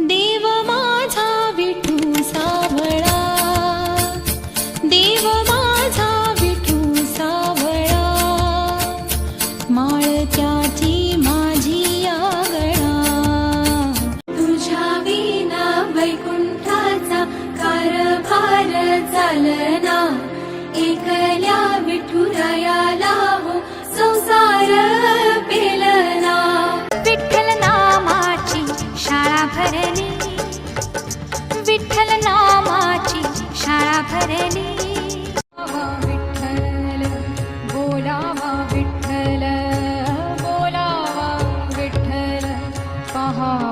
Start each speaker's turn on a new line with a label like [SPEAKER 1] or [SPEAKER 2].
[SPEAKER 1] देव माझा विठू सावळा. देव माझा विठू सावळा. माळ त्याची माझी आगळा. तुझ्या विना वैकुंठाचा कारभार चालना. एकल्या विठुरायाला हो 啊哈。